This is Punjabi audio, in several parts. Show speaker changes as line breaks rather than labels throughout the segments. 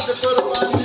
ਹੁਣ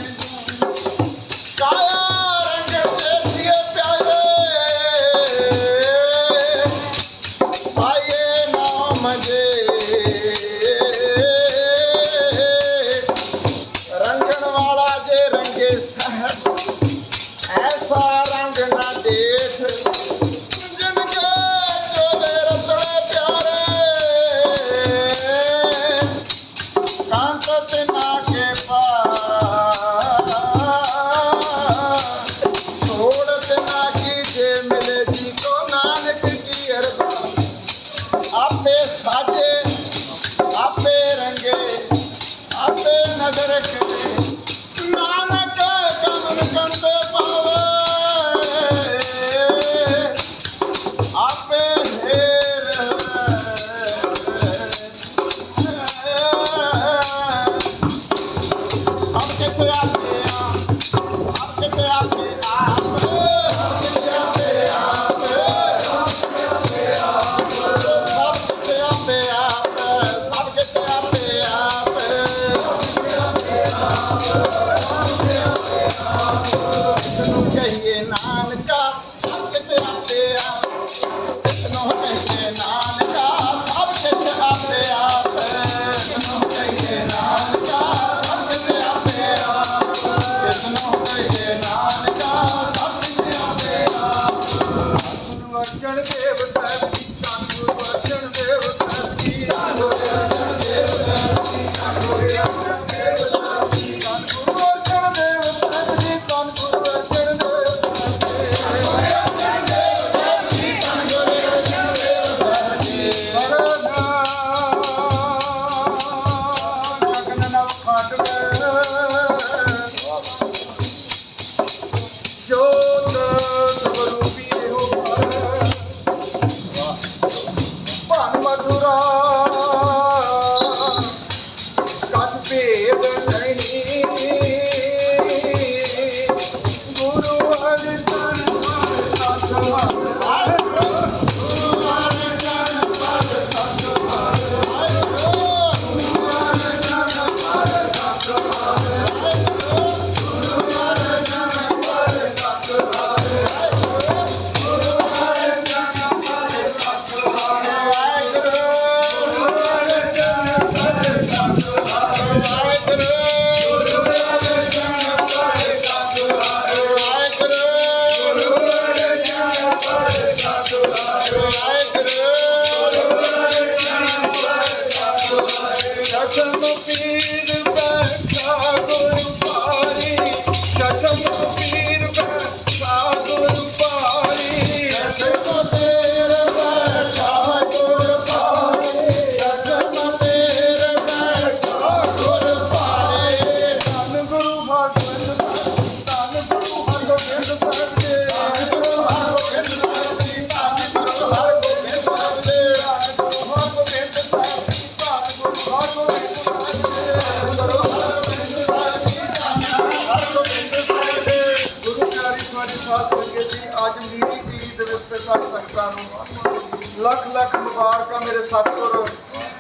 ਸਭ
ਸੰਗਤਾਂ ਨੂੰ। ਲੱਖ ਲੱਖ ਮੁਬਾਰਕਾਂ ਮੇਰੇ ਸਤਿਗੁਰ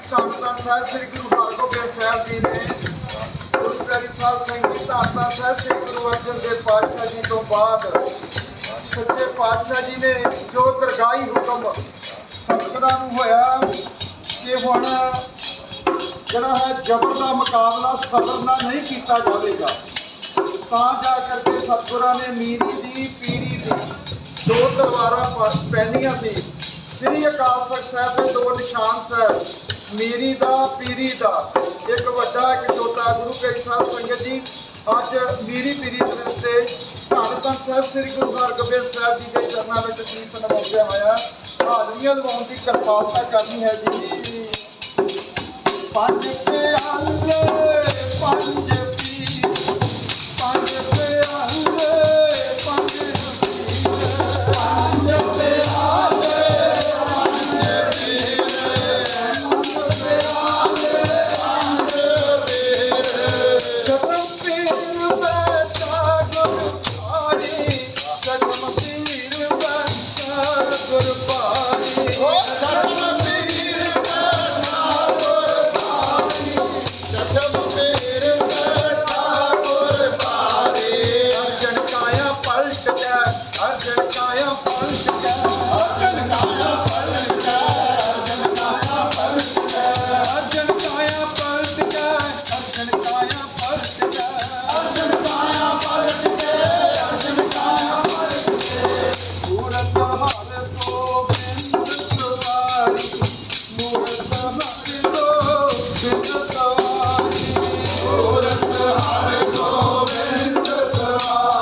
ਧੰਨ ਧੰਨ ਸਾਹਿਬ ਸ੍ਰੀ ਗੁਰੂ ਹਰਗੋਬਿੰਦ ਸਾਹਿਬ ਜੀ ਨੇ। ਗੁਰੂ ਗ੍ਰੰਥ ਸਾਹਿਬ ਸਿੰਘ ਜੀ ਧੰਨ ਸਾਹਿਬ ਸ੍ਰੀ ਗੁਰੂ ਅਰਜਨ ਦੇਵ ਪਾਤਸ਼ਾਹ ਜੀ ਤੋਂ ਬਾਅਦ। ਸੱਚੇ ਪਾਤਸ਼ਾਹ ਜੀ ਨੇ ਜੋ ਦਰਗਾਹੀ ਹੁਕਮ ਸੰਗਤਾਂ ਨੂੰ ਹੋਇਆ, ਕਿ ਹੁਣ ਜਿਹੜਾ ਹੈ ਜ਼ਬਰ ਦਾ ਮੁਕਾਬਲਾ ਸਬਰ ਨਾਲ ਨਹੀਂ ਕੀਤਾ ਜਾਵੇਗਾ, ਤਾਂ ਜਾ ਕਰਕੇ ਸਤਿਗੁਰਾਂ ਨੇ ਮੀਰੀ ਦੀ, ਪੀਰੀ ਦੀ ਦੋ ਤਲਵਾਰਾਂ ਪਹਿਨੀਆਂ ਸੀ। ਸ੍ਰੀ ਅਕਾਲ ਤਖਤ ਸਾਹਿਬ ਦੇ ਦੋ ਨਿਸ਼ਾਨ ਸਾਹਿਬ ਮੀਰੀ ਦਾ, ਪੀਰੀ ਦਾ। ਇੱਕ ਵੱਡਾ, ਇੱਕ ਛੋਟਾ। ਗੁਰੂ ਕਰੀ ਸਾਹਿਬ ਸੰਗਤ ਜੀ, ਅੱਜ ਮੀਰੀ ਪੀਰੀ ਦਿਵਸ ਤੇ ਧੰਨ ਧੰਨ ਸਾਹਿਬ, ਸ੍ਰੀ ਗੁਰੂ ਹਰਗੋਬਿੰਦ ਸਾਹਿਬ ਜੀ ਦੇ ਚਰਨਾਂ ਵਿੱਚ ਸੀਸ ਨਵਾਉਂਦਿਆ ਹੋਇਆ। ਹਾਜ਼ਰੀਆਂ ਲਵਾਉਣ ਦੀ ਕਿਰਪਾਲਤਾ ਕਰਨੀ ਹੈ ਜੀ। ਪੰਜ ਪਿਆਲੇ, ਪੰਜ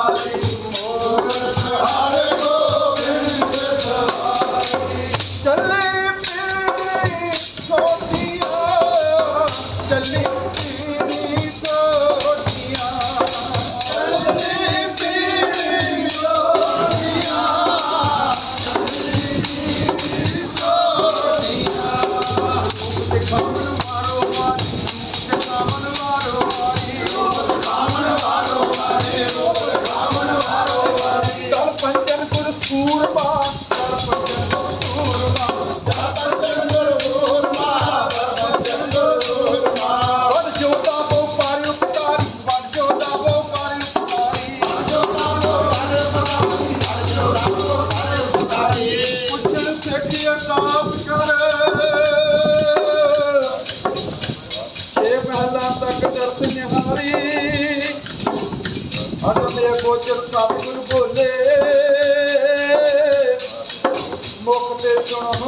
Hallelujah.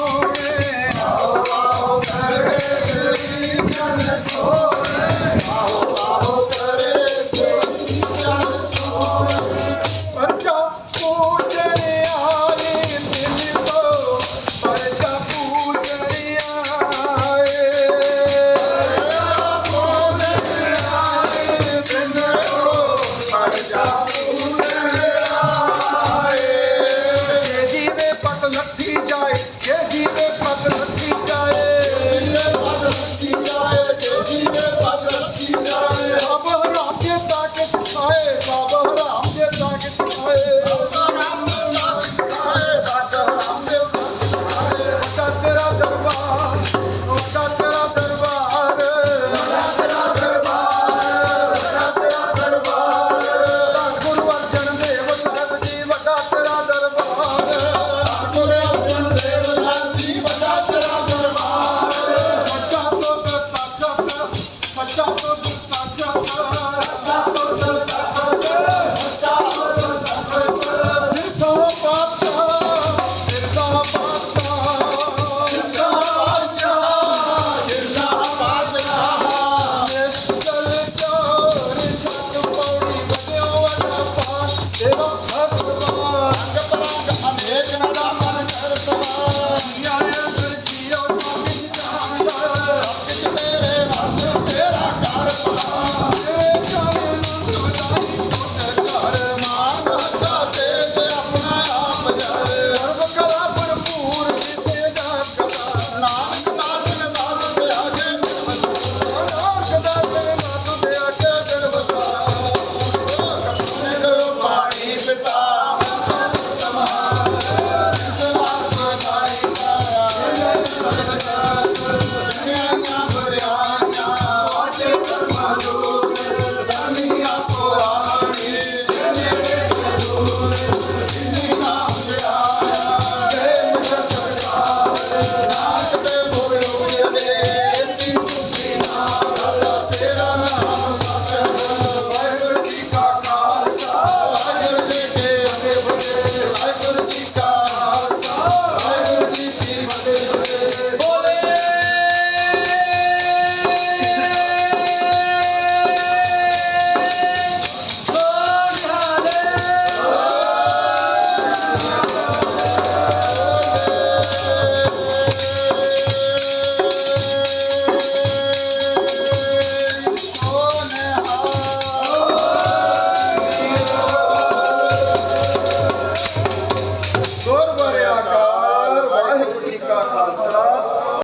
Oh.